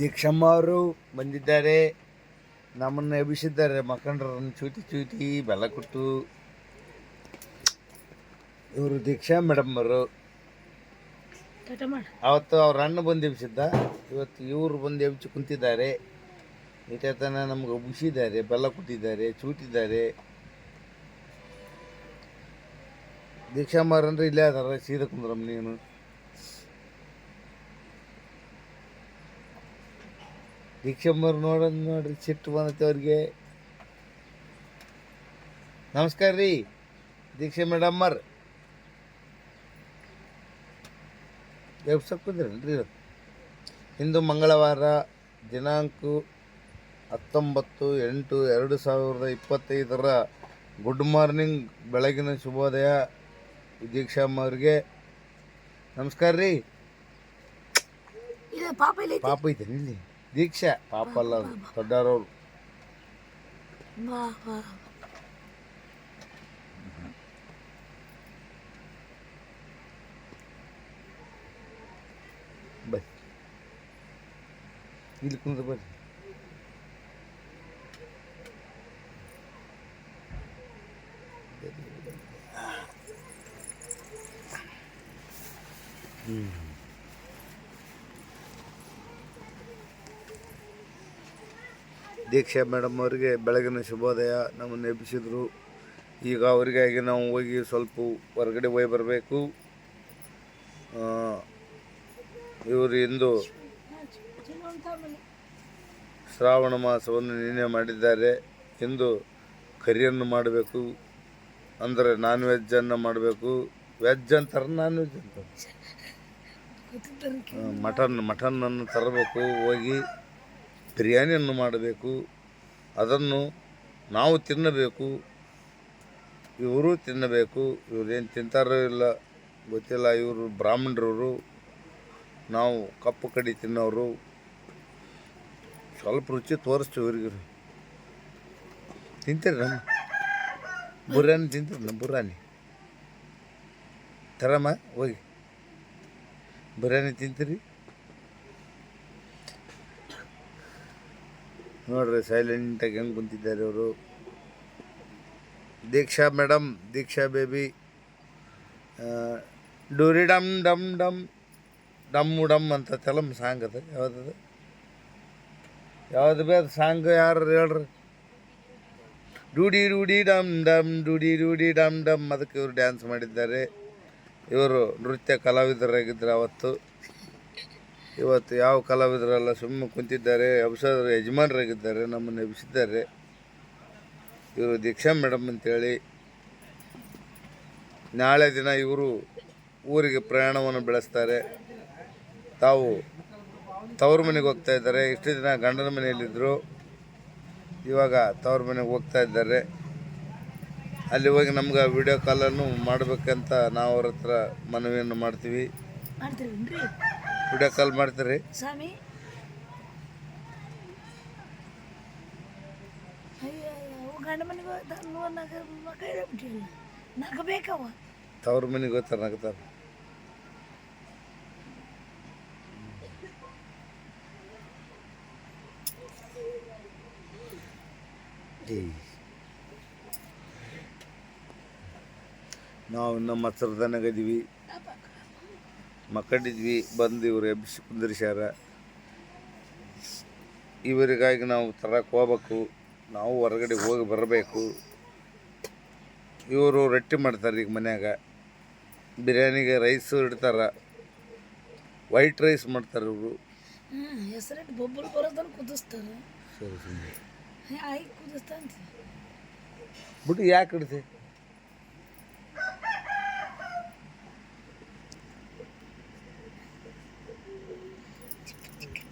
ದೀಕ್ಷಮ್ಮ ಅವರು ಬಂದಿದ್ದಾರೆ. ನಮ್ಮನ್ನು ಎಬ್ಬಿಸಿದ್ದಾರೆ ಮಕ್ಕಂಡ್ರನ್ನು ಚೂಟಿ ಚೂಟಿ ಬೆಲ್ಲ ಕೊಟ್ಟು ಇವರು ದೀಕ್ಷಾ ಮೇಡಮ್ ಅವರು. ಅವತ್ತು ಅವ್ರ ಅಣ್ಣ ಬಂದು ಎಬ್ಬಿಸಿದ್ದ. ಇವತ್ತು ಇವರು ಬಂದು ಎಬ್ಬಿಸಿ ಕುಂತಿದ್ದಾರೆ. ಇಟತನ ನಮ್ಗೆ ಉಬ್ಬಿಸಿದ್ದಾರೆ ಬೆಲ್ಲ ಕೊಟ್ಟಿದ್ದಾರೆ ಚೂಟಿದ್ದಾರೆ ದೀಕ್ಷಾಮಾರ್ ಅಂದ್ರೆ ಇಲ್ಲೇ ಅದಾರ ಸೀದಾ ಕುಂದ್ರಮ್ಮ ನೀನು. ದೀಕ್ಷಾಂಬರ್ ನೋಡೋದು ನೋಡ್ರಿ ಸಿಟ್ಟು ಬಂದೈತೆ ಅವ್ರಿಗೆ. ನಮಸ್ಕಾರ ರೀ ದೀಕ್ಷಾ ಮೇಡಮ್ಮರ್. ಕುಂದ್ರೇನ್ರಿ ಇವತ್ತು ಇಂದು ಮಂಗಳವಾರ ದಿನಾಂಕ ಹತ್ತೊಂಬತ್ತು ಎಂಟು ಎರಡು ಸಾವಿರದ ಇಪ್ಪತ್ತೈದರ ಗುಡ್ ಮಾರ್ನಿಂಗ್ ಬೆಳಗಿನ ಶುಭೋದಯ ದೀಕ್ಷಾಮ್ಮ ಅವ್ರಿಗೆ. ನಮಸ್ಕಾರ ರೀ. ಪಾಪ ಇದೆ ನಿಲ್ಲಿ ಪಾಪ ಐತೆ ಇಲ್ಲಿ ದೀಕ್ಷಾ ಪಾಪ ಅಲ್ಲ ಅದು ದೊಡ್ಡವ್ರವ್ರು ಬಾ ಬಾ ಬರ್ರಿ ಇಲ್ಲಿ ಕುಂದ್ರ ಬರ್ರಿ ದೀಕ್ಷಾ ಮೇಡಮ್ ಅವರಿಗೆ ಬೆಳಗಿನ ಶುಭೋದಯ ನಮ್ಮನ್ನು ನೆಪಿಸಿದರು ಈಗ ಅವರಿಗಾಗಿ ನಾವು ಹೋಗಿ ಸ್ವಲ್ಪ ಹೊರಗಡೆ ಹೋಗಿ ಬರಬೇಕು. ಇವರು ಇಂದು ಶ್ರಾವಣ ಮಾಸವನ್ನು ನಿನ್ನೆ ಮಾಡಿದ್ದಾರೆ. ಇಂದು ಕರಿಯನ್ನು ಮಾಡಬೇಕು. ಅಂದರೆ ನಾನ್ ವೆಜ್ಜನ್ನು ಮಾಡಬೇಕು. ವೆಜ್ ಅಂತಾರೆ ನಾನ್ ವೆಜ್ ಅಂತಾರೆ. ಮಟನ್ ಮಟನ್ನನ್ನು ತರಬೇಕು. ಹೋಗಿ ಬಿರಿಯಾನಿಯನ್ನು ಮಾಡಬೇಕು, ಅದನ್ನು ನಾವು ತಿನ್ನಬೇಕು, ಇವರು ತಿನ್ನಬೇಕು, ಇವರೇನು ತಿಂತಾರೋ ಇಲ್ಲ ಗೊತ್ತಿಲ್ಲ, ಇವರು ಬ್ರಾಹ್ಮಣರವರು, ನಾವು ಕಪ್ಪು ಕಡಿ ತಿನ್ನೋರು. ಸ್ವಲ್ಪ ರುಚಿ ತೋರಿಸ್ತೀವಿ ಇವ್ರಿಗೆ. ತಿಂತೀರಿ ನಮ್ಮ ಬುರಾನಿ ತಿಂತೀರಿ ನಮ್ಮ ಬುರಾನಿ ತರಮ್ಮ, ಹೋಗಿ. ಬಿರಿಯಾನಿ ತಿಂತೀರಿ? ನೋಡ್ರಿ ಸೈಲೆಂಟಾಗಿ ಹೆಂಗೆ ಕುಂತಿದ್ದಾರೆ ಅವರು. ದೀಕ್ಷಾ ಮೇಡಮ್ ದೀಕ್ಷಾ ಬೇಬಿ ಡೂರಿ ಡಮ್ ಡಮ್ ಡಮ್ ಡಮ್ ಡಮ್ ಅಂತ ತೆಲಮ್ ಸಾಂಗ್ ಅದು. ಯಾವುದದು? ಯಾವ್ದು ಬೇ ಅದು ಸಾಂಗ್ ಯಾರು ಹೇಳ್ರಿ? ಡೂಡಿ ರೂಡಿ ಡಮ್ ಡಮ್, ಡೂಡಿ ರೂಡಿ ಡಮ್ ಡಮ್ ಅದಕ್ಕೆ ಇವರು ಡ್ಯಾನ್ಸ್ ಮಾಡಿದ್ದಾರೆ. ಇವರು ನೃತ್ಯ ಕಲಾವಿದರಾಗಿದ್ದರು ಅವತ್ತು. ಇವತ್ತು ಯಾವ ಕಲಾವಿದರೆಲ್ಲ ಸುಮ್ಮನೆ ಕುಂತಿದ್ದಾರೆ ಅಭಿಷೇಕ ಯಜಮಾನರಾಗಿದ್ದಾರೆ, ನಮ್ಮನ್ನು ಎಬ್ಸಿದ್ದಾರೆ ಇವರು ದೀಕ್ಷಾ ಮೇಡಮ್ ಅಂತೇಳಿ. ನಾಳೆ ದಿನ ಇವರು ಊರಿಗೆ ಪ್ರಯಾಣವನ್ನು ಬೆಳೆಸ್ತಾರೆ. ತಾವು ತವ್ರ ಮನೆಗೆ ಹೋಗ್ತಾ ಇದ್ದಾರೆ. ಇಷ್ಟು ದಿನ ಗಂಡನ ಮನೆಯಲ್ಲಿದ್ದರು ಇವಾಗ ತವ್ರ ಮನೆಗೆ ಹೋಗ್ತಾ ಇದ್ದಾರೆ. ಅಲ್ಲಿ ಹೋಗಿ ನಮ್ಗೆ ವಿಡಿಯೋ ಕಾಲನ್ನು ಮಾಡಬೇಕಂತ ನಾವು ಅವ್ರ ಹತ್ರ ಮನವಿಯನ್ನು ಮಾಡ್ತೀವಿ. ವಿಡಿಯೋ ಕಾಲ್ ಮಾಡ್ತೀರಿ. ಸ್ವಾಮಿ. ಗಂಡ ಮನೆಗೆ ನಗಬೇಕವ ತವ್ರ ಮನೆಗೆ ಹೋಗ್ತಾರೆ ನಗ್ತಾರೆ. ನಾವು ನಮ್ಮ ಹತ್ರದನಾಗದೀವಿ ಮಕ್ಕಳಿದ್ವಿ ಬಂದು ಇವರು ಎಬ್ಬಿಸಿ ಕುಂದಿರ್ಸ್ಯಾರ. ಇವರಿಗಾಗಿ ನಾವು ತರಕ್ಕೆ ಹೋಗ್ಬೇಕು ನಾವು ಹೊರಗಡೆ ಹೋಗಿ ಬರಬೇಕು. ಇವರು ರೊಟ್ಟಿ ಮಾಡ್ತಾರೆ ಈಗ ಮನ್ಯಾಗ. ಬಿರಿಯಾನಿಗೆ ರೈಸು ಇಡ್ತಾರೆ. ವೈಟ್ ರೈಸ್ ಮಾಡ್ತಾರೆ ಇವರು. ಹ್ಞೂ ಹೆಸರಿಟ್ಟು ಬೊಬ್ಬರು ಬರೋದನ್ನು ಕುದಿಸ್ತಾರೆ. ಸರಿ ಸರಿ. ಆಯ್ತು ಕುದಿಸ್ತಾ ಅಂತೀವಿ ಬಿಟ್ಟು ಯಾಕೆ ಇಡ್ತಿ?